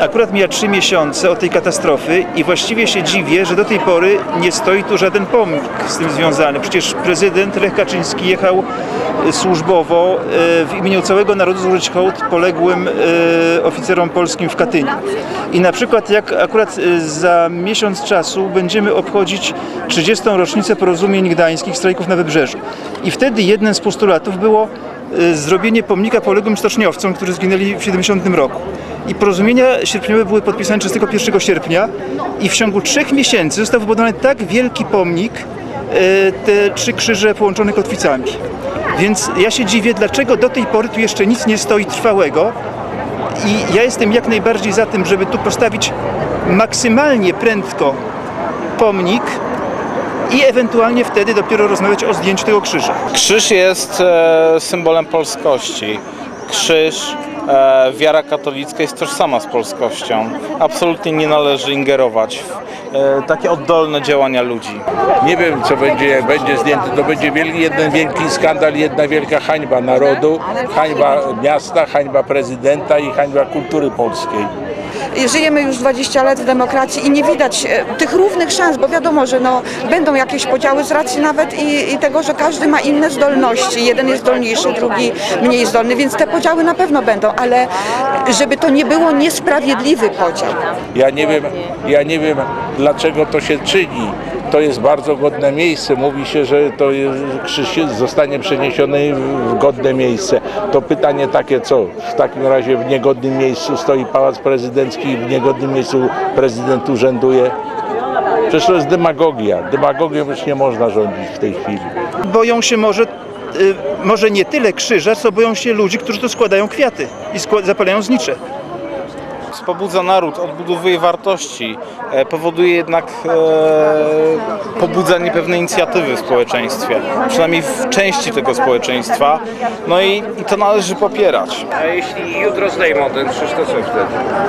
Akurat mija trzy miesiące od tej katastrofy i właściwie się dziwię, że do tej pory nie stoi tu żaden pomnik z tym związany. Przecież prezydent Lech Kaczyński jechał e, służbowo e, w imieniu całego narodu złożyć hołd poległym e, oficerom polskim w Katyniu. I na przykład jak akurat za miesiąc czasu będziemy obchodzić 30. rocznicę porozumień gdańskich, strajków na Wybrzeżu. I wtedy jednym z postulatów było zrobienie pomnika poległym stoczniowcom, którzy zginęli w 70 roku. I porozumienia sierpniowe były podpisane 31 sierpnia i w ciągu trzech miesięcy został wybudowany tak wielki pomnik, e, te trzy krzyże połączone kotwicami. Więc ja się dziwię, dlaczego do tej pory tu jeszcze nic nie stoi trwałego i ja jestem jak najbardziej za tym, żeby tu postawić maksymalnie prędko pomnik i ewentualnie wtedy dopiero rozmawiać o zdjęciu tego krzyża. Krzyż jest e, symbolem polskości. Krzyż, e, wiara katolicka jest tożsama z polskością. Absolutnie nie należy ingerować w e, takie oddolne działania ludzi. Nie wiem, co będzie, jak będzie zdjęty. To będzie wielki, jeden wielki skandal, jedna wielka hańba narodu, hańba miasta, hańba prezydenta i hańba kultury polskiej. Żyjemy już 20 lat w demokracji i nie widać e, tych równych szans, bo wiadomo, że no, będą jakieś podziały z racji nawet i, i tego, że każdy ma inne zdolności. Jeden jest zdolniejszy, drugi mniej zdolny, więc te podziały na pewno będą, ale żeby to nie było niesprawiedliwy podział. Ja nie wiem, ja nie wiem dlaczego to się czyni. To jest bardzo godne miejsce. Mówi się, że to krzyż zostanie przeniesiony w godne miejsce. To pytanie takie, co w takim razie w niegodnym miejscu stoi Pałac Prezydencki i w niegodnym miejscu prezydent urzęduje. Przecież to jest demagogia. Demagogią już nie można rządzić w tej chwili. Boją się może, y, może nie tyle krzyża, co boją się ludzi, którzy tu składają kwiaty i zapalają znicze. Pobudza naród, odbudowuje wartości, e, powoduje jednak e, pobudzanie pewnej inicjatywy w społeczeństwie, przynajmniej w części tego społeczeństwa, no i, i to należy popierać. A jeśli jutro zdejmą ten krzyż, to co wtedy?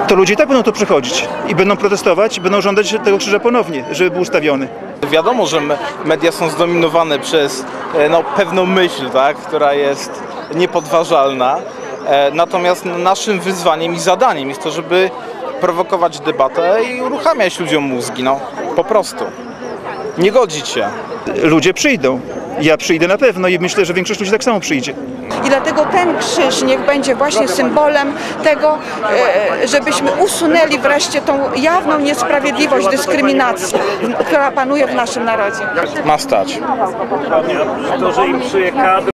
To ludzie i tak będą tu przychodzić i będą protestować, i będą żądać tego krzyża ponownie, żeby był ustawiony. Wiadomo, że me- media są zdominowane przez e, no, pewną myśl, tak, która jest niepodważalna. E, Natomiast naszym wyzwaniem i zadaniem jest to, żeby prowokować debatę i uruchamiać ludziom mózgi, no po prostu. Nie godzić się. Ludzie przyjdą. Ja przyjdę na pewno i myślę, że większość ludzi tak samo przyjdzie. I dlatego ten krzyż niech będzie właśnie symbolem tego, e, żebyśmy usunęli wreszcie tą jawną niesprawiedliwość, dyskryminację, która panuje w naszym narodzie. Ma stać. To, że im kadr,